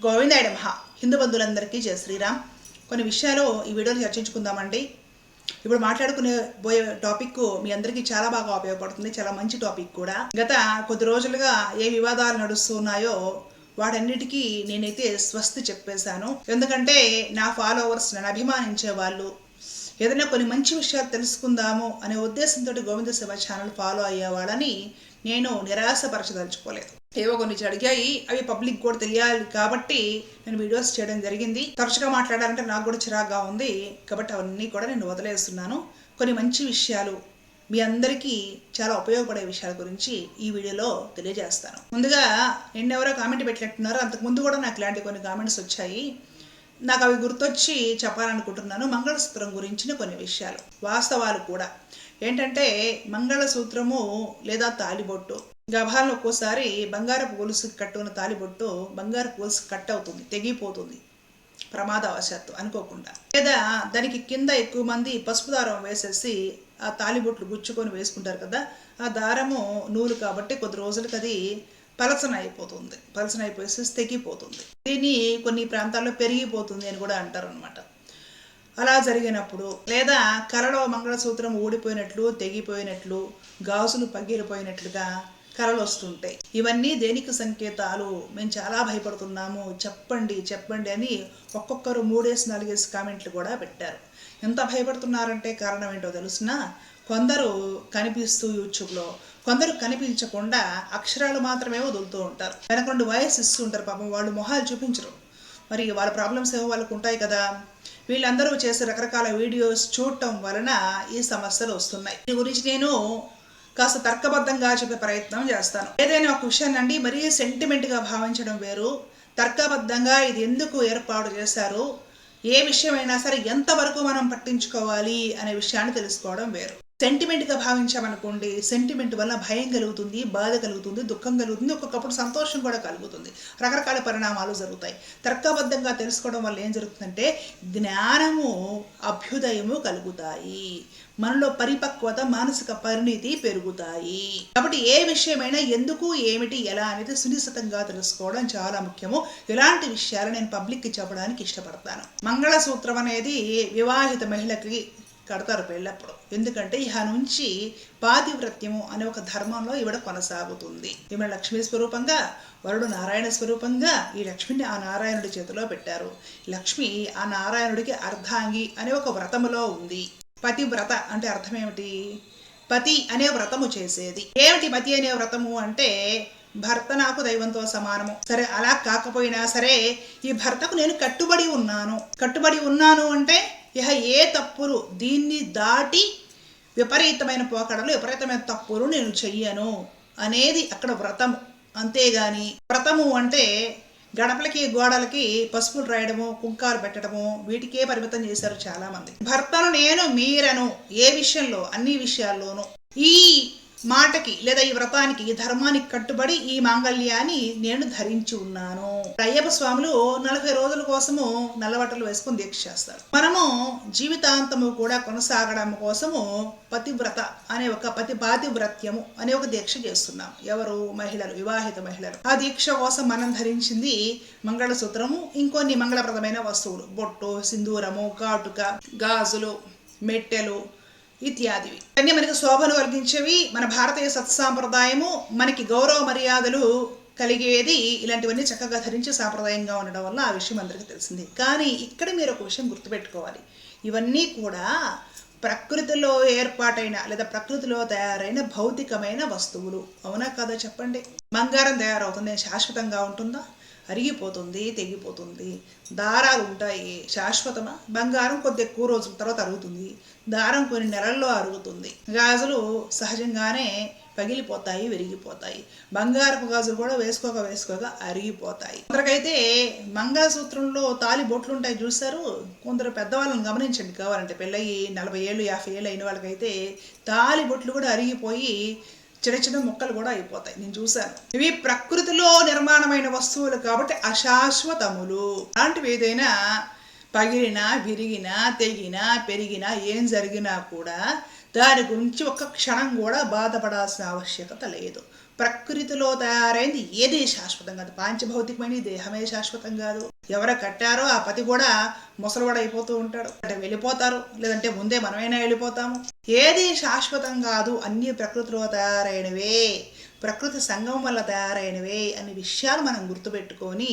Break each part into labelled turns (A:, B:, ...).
A: గోవిందాయ మహా హిందూ బంధువులందరికీ జయ శ్రీరామ్. కొన్ని విషయాలు ఈ వీడియోలో చర్చించుకుందామండి. ఇప్పుడు మాట్లాడుకునే పోయే టాపిక్ మీ అందరికీ చాలా బాగా ఉపయోగపడుతుంది. చాలా మంచి టాపిక్ కూడా. గత కొద్ది రోజులుగా ఏ వివాదాలు నడుస్తున్నాయో వాటన్నిటికీ నేనైతే స్వస్తి చెప్పేశాను. ఎందుకంటే నా ఫాలోవర్స్ నన్ను అభిమానించే వాళ్ళు ఏదైనా కొన్ని మంచి విషయాలు తెలుసుకుందాము అనే ఉద్దేశంతో గోవింద శివ ఛానల్ ఫాలో అయ్యేవాళ్ళని నేను నిరాశపరచదలుచుకోలేదు. ఏవో కొన్ని అడిగాయి. అవి పబ్లిక్ కూడా తెలియాలి కాబట్టి నేను వీడియోస్ చేయడం జరిగింది. తరచుగా మాట్లాడాలంటే నాకు కూడా చిరాగ్గా ఉంది కాబట్టి అవన్నీ కూడా నేను వదిలేస్తున్నాను. కొన్ని మంచి విషయాలు మీ అందరికీ చాలా ఉపయోగపడే విషయాల గురించి ఈ వీడియోలో తెలియజేస్తాను. ముందుగా నిన్నెవరో కామెంట్ పెట్టినట్టున్నారు. అంతకుముందు కూడా నాకు ఇలాంటి కొన్ని కామెంట్స్ వచ్చాయి. నాకు అవి గుర్తొచ్చి చెప్పాలనుకుంటున్నాను. మంగళసూత్రం గురించిన కొన్ని విషయాలు వాస్తవాలు కూడా. ఏంటంటే మంగళసూత్రము లేదా తాలిబొట్టు గభాలను ఒక్కోసారి బంగారపు గొలుసు కట్టుకున్న తాలిబొట్టు బంగారపు గొలుసు కట్ అవుతుంది తెగిపోతుంది. ప్రమాదవశాత్తు అనుకోకుండా. లేదా దానికి కింద ఎక్కువ మంది పసుపు దారం వేసేసి ఆ తాలిబొట్లు గుచ్చుకొని వేసుకుంటారు కదా ఆ దారము నూలు కాబట్టి కొద్ది రోజులకి అది పలసన అయిపోతుంది పలచన అయిపోయేసి తెగిపోతుంది. దీన్ని కొన్ని ప్రాంతాల్లో పెరిగిపోతుంది అని కూడా అంటారు అనమాట అలా జరిగినప్పుడు లేదా కలలో మంగళసూత్రం ఊడిపోయినట్లు తెగిపోయినట్లు గాజులు పగిలిపోయినట్లుగా కలలు వస్తుంటాయి ఇవన్నీ దేనికి సంకేతాలు? మేము చాలా భయపడుతున్నాము. చెప్పండి చెప్పండి అని ఒక్కొక్కరు మూడేసి నాలుగేసి కామెంట్లు కూడా పెట్టారు. ఎంత భయపడుతున్నారంటే కారణం ఏంటో తెలుసిన? కొందరు కనిపిస్తూ యూట్యూబ్లో కొందరు కనిపించకుండా అక్షరాలు మాత్రమే వదులుతూ ఉంటారు. వెనక రెండు వాయిస్ ఇస్తూ ఉంటారు పాపం వాళ్ళు మొహాలు చూపించరు. మరి వాళ్ళ ప్రాబ్లమ్స్ ఏమో వాళ్ళకు ఉంటాయి కదా. వీళ్ళందరూ చేసే రకరకాల వీడియోస్ చూడటం వలన ఈ సమస్యలు వస్తున్నాయి. దీని గురించి నేను కాస్త తర్కబద్ధంగా చెప్పే ప్రయత్నం చేస్తాను. ఏదైనా ఒక విషయాన్ని అండి మరీ సెంటిమెంట్గా భావించడం వేరు. తర్కబద్ధంగా ఇది ఎందుకు ఏర్పాటు చేశారు? ఏ విషయమైనా సరే ఎంతవరకు మనం పట్టించుకోవాలి అనే విషయాన్ని తెలుసుకోవడం వేరు. సెంటిమెంట్గా భావించామనుకోండి సెంటిమెంట్ వల్ల భయం కలుగుతుంది బాధ కలుగుతుంది దుఃఖం కలుగుతుంది ఒక్కొక్కప్పుడు సంతోషం కూడా కలుగుతుంది. రకరకాల పరిణామాలు జరుగుతాయి. తర్కబద్ధంగా తెలుసుకోవడం వల్ల ఏం జరుగుతుందంటే జ్ఞానము అభ్యుదయము కలుగుతాయి. మనలో పరిపక్వత మానసిక పరిణితి పెరుగుతాయి. కాబట్టి ఏ విషయమైనా ఎందుకు ఏమిటి ఎలా అనేది సునిశ్చితంగా తెలుసుకోవడం చాలా ముఖ్యము. ఇలాంటి విషయాలు నేను పబ్లిక్కి చెప్పడానికి ఇష్టపడతాను. మంగళసూత్రం అనేది వివాహిత మహిళకి కడతారు పెళ్ళప్పుడు. ఎందుకంటే ఇహ నుంచి పాతివ్రత్యము అనే ఒక ధర్మంలో ఈవిడ కొనసాగుతుంది. ఈమె లక్ష్మీ స్వరూపంగా వరుడు నారాయణ స్వరూపంగా ఈ లక్ష్మిని ఆ నారాయణుడి చేతిలో పెట్టారు. లక్ష్మి ఆ నారాయణుడికి అర్ధాంగి అనే ఒక వ్రతములో ఉంది. పతివ్రత అంటే అర్థం ఏమిటి? పతి అనే వ్రతము చేసేది. ఏమిటి పతి అనే వ్రతము అంటే భర్త నాకు దైవంతో సమానము. సరే అలా కాకపోయినా సరే ఈ భర్తకు నేను కట్టుబడి ఉన్నాను. కట్టుబడి ఉన్నాను అంటే ఇహ ఏ తప్పులు దీన్ని దాటి విపరీతమైన పోకడలు విపరీతమైన తప్పులు నేను చెయ్యను అనేది అక్కడ వ్రతము. అంతేగాని వ్రతము అంటే గడపలకి గోడలకి పసుపులు రాయడము కుంకాలు పెట్టడము వీటికే పరిమితం చేశారు చాలా మంది భర్తను నేను మీరను ఏ విషయంలో అన్ని విషయాల్లోనూ ఈ మాటకి లేదా ఈ వ్రతానికి ఈ ధర్మానికి కట్టుబడి ఈ మాంగళ్యాన్ని నేను ధరించి ఉన్నాను. అయ్యప్ప స్వాములు నలభై రోజుల కోసము నల్లబట్టలు వేసుకొని దీక్ష చేస్తారు. మనము జీవితాంతము కూడా కొనసాగడం కోసము పతివ్రత అనే ఒక పతి పాతివ్రత్యము అనే ఒక దీక్ష చేస్తున్నాం. ఎవరు? మహిళలు వివాహిత మహిళలు. ఆ దీక్ష కోసం మనం ధరించింది మంగళసూత్రము ఇంకొన్ని మంగళప్రదమైన వస్తువులు. బొట్టు సింధూరము కాటుక గాజులు మెట్టెలు ఇత్యాదివి. అన్నీ మనకి శోభను కలిగించేవి మన భారతీయ సత్సాంప్రదాయము మనకి గౌరవ మర్యాదలు కలిగేది ఇలాంటివన్నీ చక్కగా ధరించి సాంప్రదాయంగా ఉండడం వల్ల ఆ విషయం అందరికీ తెలిసింది. కానీ ఇక్కడ మీరు ఒక విషయం గుర్తుపెట్టుకోవాలి. ఇవన్నీ కూడా ప్రకృతిలో ఏర్పాటైన లేదా ప్రకృతిలో తయారైన భౌతికమైన వస్తువులు. అవునా కాదా చెప్పండి? బంగారం తయారవుతుంది శాశ్వతంగా ఉంటుందా? అరిగిపోతుంది తెగిపోతుంది. దారాలు ఉంటాయి. శాశ్వతమా? బంగారం కొద్ది ఎక్కువ రోజుల తర్వాత అరుగుతుంది. దారం కొన్ని నెలల్లో అరుగుతుంది. గాజులు సహజంగానే పగిలిపోతాయి విరిగిపోతాయి. బంగారపు గాజులు కూడా వేసుకోక వేసుకోక అరిగిపోతాయి. కొందరికైతే మంగళసూత్రంలో తాలి బొట్లు ఉంటాయి చూస్తారు కొందరు పెద్దవాళ్ళని గమనించండి కావాలంటే. పెళ్ళయి నలభై ఏళ్ళు యాభై ఏళ్ళు అయిన వాళ్ళకైతే తాలి బొట్లు కూడా అరిగిపోయి చిన్న చిన్న మొక్కలు కూడా అయిపోతాయి. నేను చూశాను. ఇవి ప్రకృతిలో నిర్మాణమైన వస్తువులు కాబట్టి అశాశ్వతములు. అలాంటివి ఏదైనా పగిలినా విరిగినా తెగినా పెరిగినా ఏం జరిగినా కూడా దాని గురించి ఒక్క క్షణం కూడా బాధపడాల్సిన ఆవశ్యకత లేదు. ప్రకృతిలో తయారైంది. ఏది శాశ్వతం కాదు పాంచభౌతికమైన దేహమే శాశ్వతం కాదు. ఎవరు కట్టారో ఆ పతి కూడా ముసలివాడు అయిపోతూ ఉంటాడు. అంటే వెళ్ళిపోతారు. లేదంటే ముందే మనమైనా వెళ్ళిపోతాము. ఏది శాశ్వతం కాదు అన్ని ప్రకృతిలో తయారైనవే. ప్రకృతి సంఘం వల్ల తయారైనవే అనే విషయాలు మనం గుర్తుపెట్టుకొని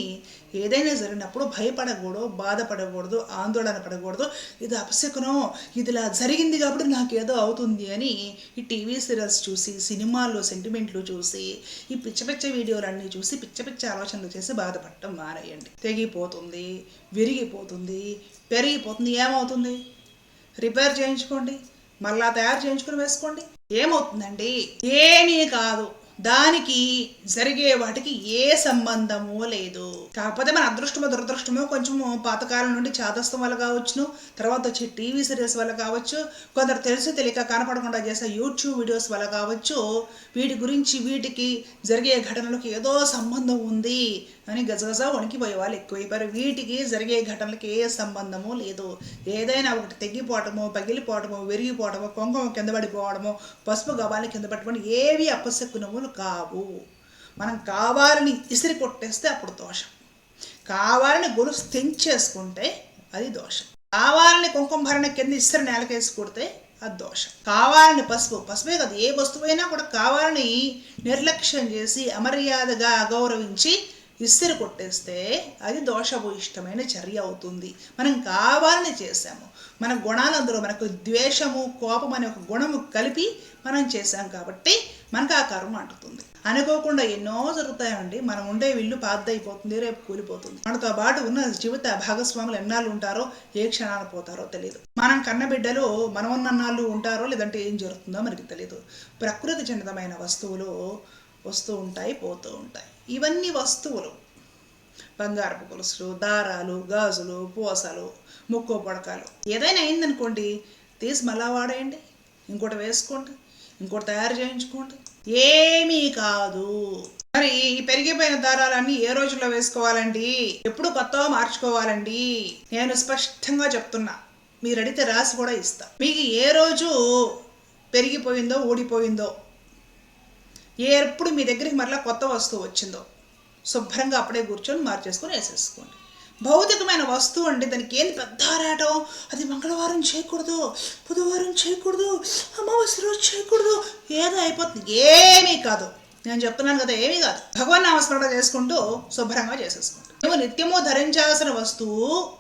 A: ఏదైనా జరిగినప్పుడు భయపడకూడదు బాధపడకూడదు ఆందోళన పడకూడదు. ఇది అపశకునం ఇదిలా జరిగింది కాబట్టి నాకు ఏదో అవుతుంది అని ఈ టీవీ సీరియల్స్ చూసి సినిమాల్లో సెంటిమెంట్లు చూసి ఈ పిచ్చ పిచ్చ వీడియోలన్నీ చూసి పిచ్చ పిచ్చ ఆలోచనలు చేసి బాధపడటం మానేయండి. తెగిపోతుంది విరిగిపోతుంది పెరిగిపోతుంది. ఏమవుతుంది? రిపేర్ చేయించుకోండి మళ్ళా తయారు చేయించుకుని వేసుకోండి. ఏమవుతుందండి? ఏమీ కాదు. దానికి జరిగే వాటికి ఏ సంబంధము లేదు. కాకపోతే మన అదృష్టమో దురదృష్టమో కొంచెము పాతకాలం నుండి చాదస్తం వల్ల కావచ్చును. తర్వాత వచ్చే టీవీ సీరియల్స్ వల్ల కావచ్చు కొందరు తెలుసు తెలియక కనపడకుండా చేసే యూట్యూబ్ వీడియోస్ వల్ల కావచ్చు వీటి గురించి వీటికి జరిగే ఘటనలకు ఏదో సంబంధం ఉంది. అని గజగజ వణికిపోయే వాళ్ళు ఎక్కువైపోయారు వీటికి జరిగే ఘటనలకి ఏ సంబంధము లేదు ఏదైనా ఒకటి తెగిపోవటమో పగిలిపోవటమో విరిగిపోవటమో కొంగం కింద పడిపోవడమో పసుపు గబాలి కింద పట్టుకొని ఏవి అపశకునములు కావు. మనం కావాలని ఇసిరి కొట్టేస్తే అప్పుడు దోషం. కావాలని గొలుసు తెంచేసుకుంటే అది దోషం. కావాలని కుంకుమ భరణ కింద ఇసిరి నేలకేసి కొడితే అది దోషం. కావాలని పసుపు పసుపే కదా ఏ వస్తువైనా కూడా కావాలని నిర్లక్ష్యం చేసి అమర్యాదగా అగౌరవించి విసిరి కొట్టేస్తే అది దోషభూయిష్టమైన చర్య అవుతుంది. మనం కావాలని చేశాము. మన గుణాలందరూ మనకు ద్వేషము కోపం అనే ఒక గుణము కలిపి మనం చేశాం కాబట్టి మనకు ఆ కర్మ అంటుతుంది. అనుకోకుండా ఎన్నో జరుగుతాయండి. మనం ఉండే ఇల్లు పాతదైపోతుంది రేపు కూలిపోతుంది. మనతో పాటు ఉన్న జీవిత భాగస్వాములు ఎన్నాళ్ళు ఉంటారో ఏ క్షణాలు పోతారో తెలియదు మనం కన్న బిడ్డలు మనం ఉన్నన్నాళ్ళు ఉంటారో లేదంటే ఏం జరుగుతుందో మనకి తెలియదు ప్రకృతి జనితమైన వస్తువులు వస్తూ ఉంటాయి పోతూ ఉంటాయి. ఇవన్నీ వస్తువులు. బంగారపు గొలుసులు దారాలు గాజులు పూసలు ముక్కు పడకాలు ఏదైనా అయిందనుకోండి తీసి మళ్ళా వాడేయండి. ఇంకోటి వేసుకోండి. ఇంకోటి తయారు చేయించుకోండి. ఏమీ కాదు. మరి ఈ పెరిగిపోయిన దారాలన్నీ ఏ రోజుల్లో వేసుకోవాలండి? ఎప్పుడు కొత్తగా మార్చుకోవాలండి? నేను స్పష్టంగా చెప్తున్నా. మీరు అడిగితే రాసి కూడా ఇస్తా. మీకు ఏ రోజు పెరిగిపోయిందో ఊడిపోయిందో ఎప్పుడు మీ దగ్గరికి మరలా కొత్త వస్తువు వచ్చిందో శుభ్రంగా అప్పుడే కూర్చొని మార్చేసుకొని వేసేసుకోండి. భౌతికమైన వస్తువు అండి దానికి ఏంది పెద్ద ఆరాటం? అది మంగళవారం చేయకూడదు బుధవారం చేయకూడదు అమావాస్య రోజు చేయకూడదు ఏదో అయిపోతుంది. ఏమీ కాదు. నేను చెప్తున్నాను కదా ఏమీ కాదు. భగవాన్ నామస్మరణ చేసుకుంటూ శుభ్రంగా చేసేసుకోండి. నువ్వు నిత్యము ధరించాల్సిన వస్తువు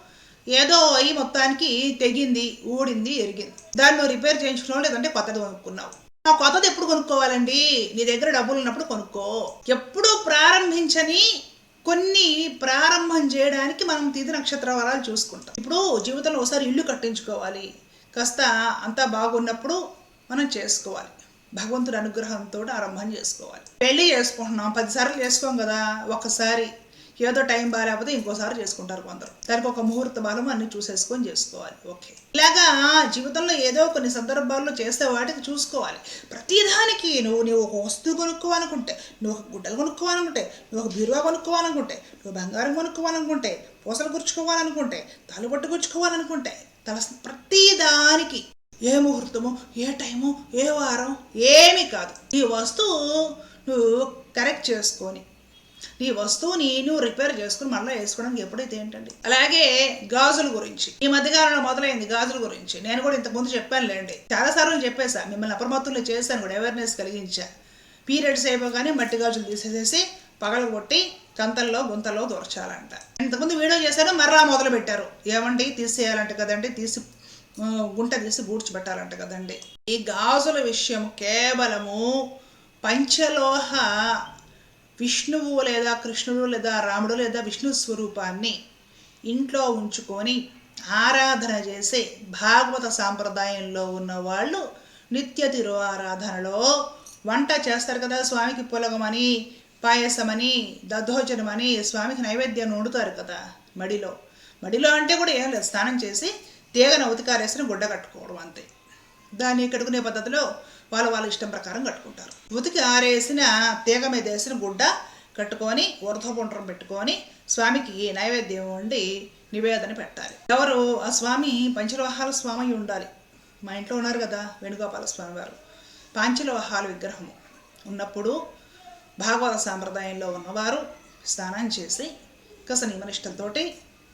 A: ఏదో అయి మొత్తానికి తెగింది ఊడింది ఎరిగింది. దాన్ని నువ్వు రిపేర్ చేయించుకున్నావు లేదంటే కొత్తది కొనుక్కున్నావు? నా కొత్తది ఎప్పుడు కొనుక్కోవాలండి? నీ దగ్గర డబ్బులు ఉన్నప్పుడు కొనుక్కో. ఎప్పుడూ ప్రారంభించని కొన్ని ప్రారంభం చేయడానికి మనం తిథి నక్షత్ర వరాలు చూసుకుంటాం. ఇప్పుడు జీవితంలో ఒకసారి ఇల్లు కట్టించుకోవాలి. కాస్త అంతా బాగున్నప్పుడు మనం చేసుకోవాలి. భగవంతుడి అనుగ్రహంతో ఆరంభం చేసుకోవాలి. పెళ్ళి చేసుకుంటున్నాం. పదిసార్లు చేసుకోం కదా. ఒకసారి ఏదో టైం బాగాలేకపోతే ఇంకోసారి చేసుకుంటారు కొందరు. దానికి ఒక ముహూర్త బలం అన్ని చూసేసుకొని చేసుకోవాలి. ఓకే. ఇలాగా జీవితంలో ఏదో కొన్ని సందర్భాల్లో చేసే వాటికి చూసుకోవాలి. ప్రతిదానికి నువ్వు నువ్వు ఒక వస్తువు కొనుక్కోవాలనుకుంటే నువ్వు ఒక గుడ్డలు కొనుక్కోవాలనుకుంటే నువ్వు ఒక బీరువా కొనుక్కోవాలనుకుంటే నువ్వు బంగారం కొనుక్కోవాలనుకుంటే పూసలు గుర్చుకోవాలనుకుంటే తాలుబట్టు గుర్చుకోవాలనుకుంటే తల ప్రతి దానికి ఏ ముహూర్తము ఏ టైము ఏ వారం ఏమీ కాదు. ఈ వస్తువు నువ్వు కరెక్ట్ చేసుకొని నీ వస్తువుని నువ్వు రిపేర్ చేసుకుని మళ్ళీ వేసుకోవడానికి ఎప్పుడైతే ఏంటండి? అలాగే గాజుల గురించి. ఈ మధ్యకాలంలో మొదలైంది గాజుల గురించి. నేను కూడా ఇంతకుముందు చెప్పాను లేండి. చాలా సార్లు చెప్పేసా మిమ్మల్ని అప్రమత్తులు చేశాను కూడా అవేర్నెస్ కలిగించా. పీరియడ్స్ అయిపోగానే మట్టి గాజులు తీసేసేసి పగలు కొట్టి కంతల్లో గుంతల్లో దూర్చాలంట. ఇంతకుముందు వీడియో చేశాను మర్రా మొదలు పెట్టారు ఏమండి తీసేయాలంట కదండి తీసి గుంట తీసి గూడ్చిపెట్టాలంట కదండి. ఈ గాజుల విషయం కేవలము పంచలోహ విష్ణువు లేదా కృష్ణుడు లేదా రాముడు లేదా విష్ణు స్వరూపాన్ని ఇంట్లో ఉంచుకొని ఆరాధన చేసే భాగవత సాంప్రదాయంలో ఉన్న వాళ్ళు నిత్య తిరువారాధనలో వంట చేస్తారు కదా స్వామికి పులగమని పాయసమని దద్దోజనమని స్వామికి నైవేద్యాన్ని వండుతారు కదా మడిలో. మడిలో అంటే కూడా ఏం లేదు స్నానం చేసి తీగన ఉతికారేసిన గుడ్డ కట్టుకోవడం అంతే. దాన్ని కడుకునే పద్ధతిలో వాళ్ళ వాళ్ళ ఇష్టం ప్రకారం కట్టుకుంటారు. ఉతికి ఆరేసిన తీగ మీద వేసిన గుడ్డ కట్టుకొని ఊర్ధ్వపుండ్రం పెట్టుకొని స్వామికి నైవేద్యం వండి నివేదన పెట్టాలి. ఎవరు ఆ స్వామి పంచలోహాల స్వామి అయి ఉండాలి. మా ఇంట్లో ఉన్నారు కదా వేణుగోపాల స్వామి వారు. పాంచలోహాల విగ్రహము ఉన్నప్పుడు భాగవత సాంప్రదాయంలో ఉన్నవారు స్నానం చేసి కస నియమనిష్టంతోటి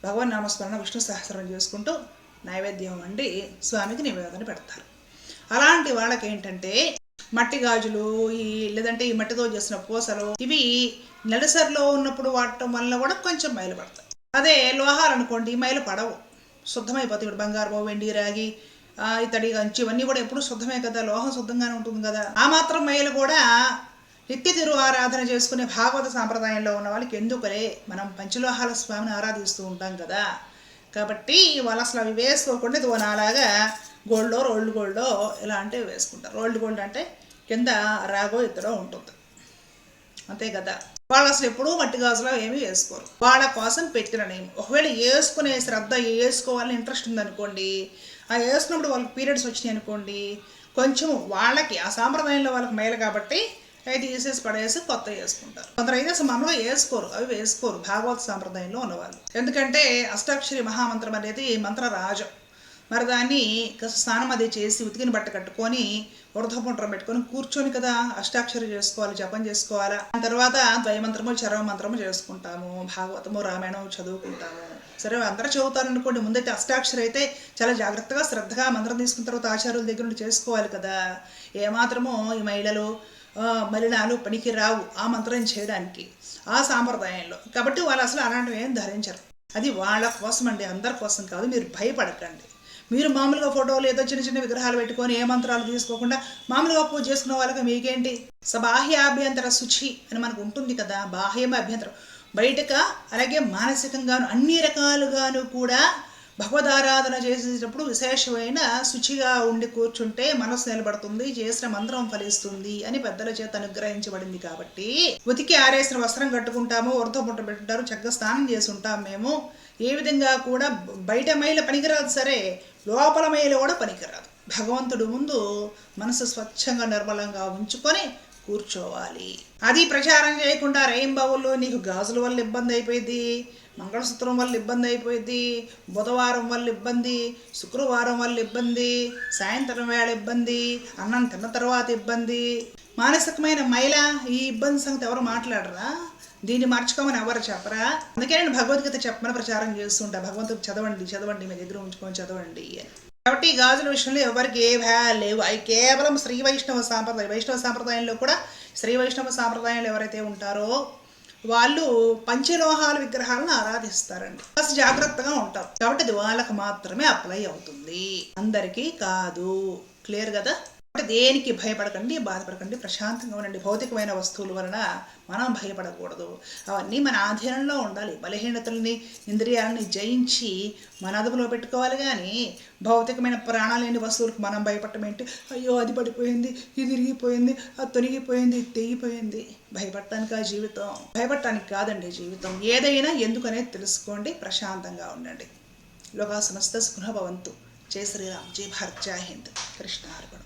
A: భగవన్ నామస్మరణ విష్ణు సహస్రం చేసుకుంటూ నైవేద్యం వండి స్వామికి నివేదన పెడతారు. అలాంటి వాళ్ళకి ఏంటంటే మట్టి గాజులు ఈ లేదంటే ఈ మట్టితో చేసిన పూసలు ఇవి నెలసరిలో ఉన్నప్పుడు వాడటం వల్ల కూడా కొంచెం మైలు పడతాయి అదే లోహాలు అనుకోండి మైలు పడవు శుద్ధమైపోతాయి ఇప్పుడు బంగారు వెండి రాగి ఇతడి కంచి ఇవన్నీ కూడా ఎప్పుడు శుద్ధమే కదా లోహం శుద్ధంగానే ఉంటుంది కదా. ఆ మాత్రం మైలు కూడా నిత్య తిరు ఆరాధన చేసుకునే భాగవత సాంప్రదాయంలో ఉన్న వాళ్ళకి ఎందుకలే? మనం పంచలోహాల స్వామిని ఆరాధిస్తూ ఉంటాం కదా. కాబట్టి వాళ్ళు అసలు అవి వేసుకోకుండా ఇది నాలాగా గోల్డో రోల్డ్ గోల్డో ఇలాంటివి వేసుకుంటారు. రోల్డ్ గోల్డ్ అంటే కింద రాగో ఇద్దరో ఉంటుంది. అంతే కదా. వాళ్ళు అసలు ఎప్పుడూ మట్టి గాజులో ఏమీ వేసుకోరు. వాళ్ళ కోసం పెట్టిన నేను. ఒకవేళ వేసుకునే శ్రద్ధ వేసుకోవాలని ఇంట్రెస్ట్ ఉందనుకోండి ఆ వేసుకున్నప్పుడు వాళ్ళకి పీరియడ్స్ వచ్చినాయి అనుకోండి కొంచెం వాళ్ళకి ఆ సాంప్రదాయంలో వాళ్ళకి మేలు కాబట్టి అవి తీసేసి పడేసి కొత్త వేసుకుంటారు. కొందరు అయితే అసలు మామూలుగా వేసుకోరు. అవి వేసుకోరు. భాగవత సాంప్రదాయంలో ఉన్నవాళ్ళు. ఎందుకంటే అష్టాక్షరి మహామంత్రం అనేది మంత్ర రాజం మరి దాన్ని స్నానం అది చేసి ఉతికిన బట్ట కట్టుకొని వృధపుండ్రం పెట్టుకొని కూర్చొని కదా అష్టాక్షరి చేసుకోవాలి జపం చేసుకోవాలా. ఆ తర్వాత ద్వయమంత్రము చరవ మంత్రము చేసుకుంటాము. భాగవతము రామాయణం చదువుకుంటాము. సరే అందరూ చదువుతారు అనుకోండి. ముందైతే అష్టాక్షరి అయితే చాలా జాగ్రత్తగా శ్రద్ధగా మంత్రం తీసుకున్న తర్వాత ఆచార్యుల దగ్గర నుండి చేసుకోవాలి కదా. ఏమాత్రమో ఈ మహిళలు మలినాలు పనికి రావు ఆ మంత్రం చేయడానికి ఆ సాంప్రదాయంలో. కాబట్టి వాళ్ళు అసలు అలాంటివి ఏం ధరించరు. అది వాళ్ళ కోసం అండి అందరి కోసం కాదు మీరు భయపడకండి. మీరు మామూలుగా ఫోటోలు ఏదో చిన్న చిన్న విగ్రహాలు పెట్టుకొని ఏ మంత్రాలు తీసుకోకుండా మామూలుగా పూజ చేసుకున్న వాళ్ళకి మీకేంటి? సబాహ్యాభ్యంతర శుచి అని మనకు ఉంటుంది కదా బాహ్యం అభ్యంతరం. బయటక అలాగే మానసికంగాను అన్ని రకాలుగాను కూడా భగవదారాధన చేసేటప్పుడు విశేషమైన శుచిగా ఉండి కూర్చుంటే మనసు నిలబడుతుంది చేసిన మంత్రం ఫలిస్తుంది అని పెద్దల చేత అనుగ్రహించబడింది కాబట్టి ఉతికి ఆరేసిన వస్త్రం కట్టుకుంటాము వృద్ధపుంట పెట్టుంటారు చక్కగా స్నానం చేసి ఉంటాం మేము. ఏ విధంగా కూడా బయట మైల పనికిరాదు సరే లోపల మైల కూడా పనికిరాదు. భగవంతుడు ముందు మనసు స్వచ్ఛంగా నిర్మలంగా ఉంచుకొని కూర్చోవాలి. అది ప్రచారం చేయకుండా రెయింబావుల్లో నీకు గాజుల వల్ల ఇబ్బంది అయిపోయింది మంగళసూత్రం వల్ల ఇబ్బంది అయిపోయింది బుధవారం వల్ల ఇబ్బంది శుక్రవారం వల్ల ఇబ్బంది సాయంత్రం వేళ ఇబ్బంది అన్నం తిన్న తర్వాత ఇబ్బంది. మానసికమైన మైల ఈ ఇబ్బంది సంగతి ఎవరు మాట్లాడరా? దీన్ని మార్చుకోమని ఎవరు చెప్పరా? అందుకే నేను భగవద్గీత చెప్పమని ప్రచారం చేస్తుంటా. భగవంతుడు చదవండి చదవండి మీ దగ్గర ఉంచుకొని చదవండి కాబట్టి ఈ గాజుల విషయంలో ఎవరికి ఏ భయాలు లేవు. అవి కేవలం శ్రీ వైష్ణవ సాంప్రదాయం. వైష్ణవ సాంప్రదాయంలో కూడా శ్రీ వైష్ణవ సాంప్రదాయంలో ఎవరైతే ఉంటారో వాళ్ళు పంచలోహాల విగ్రహాలను ఆరాధిస్తారండి. ఫస్ట్ జాగ్రత్తగా ఉంటారు. కాబట్టి అది వాళ్ళకు మాత్రమే అప్లై అవుతుంది. అందరికీ కాదు. క్లియర్ కదా? దేనికి భయపడకండి బాధపడకండి ప్రశాంతంగా ఉండండి. భౌతికమైన వస్తువుల వలన మనం భయపడకూడదు. అవన్నీ మన ఆధీనంలో ఉండాలి. బలహీనతల్ని ఇంద్రియాలని జయించి మన అదుపులో పెట్టుకోవాలి కానీ భౌతికమైన ప్రాణాలు లేని వస్తువులకు మనం భయపడటం ఏంటి? అయ్యో అది పడిపోయింది ఇది ఇరిగిపోయింది అది తొలగిపోయింది ఇది తెగిపోయింది. భయపడటానికి ఆ జీవితం. భయపడటానికి కాదండి జీవితం. ఏదైనా ఎందుకనేది తెలుసుకోండి ప్రశాంతంగా ఉండండి. లోకా సమస్త సుఖభవంతు జై శ్రీరామ్. జై భారత్. జై హింద్. కృష్ణ అర్పణం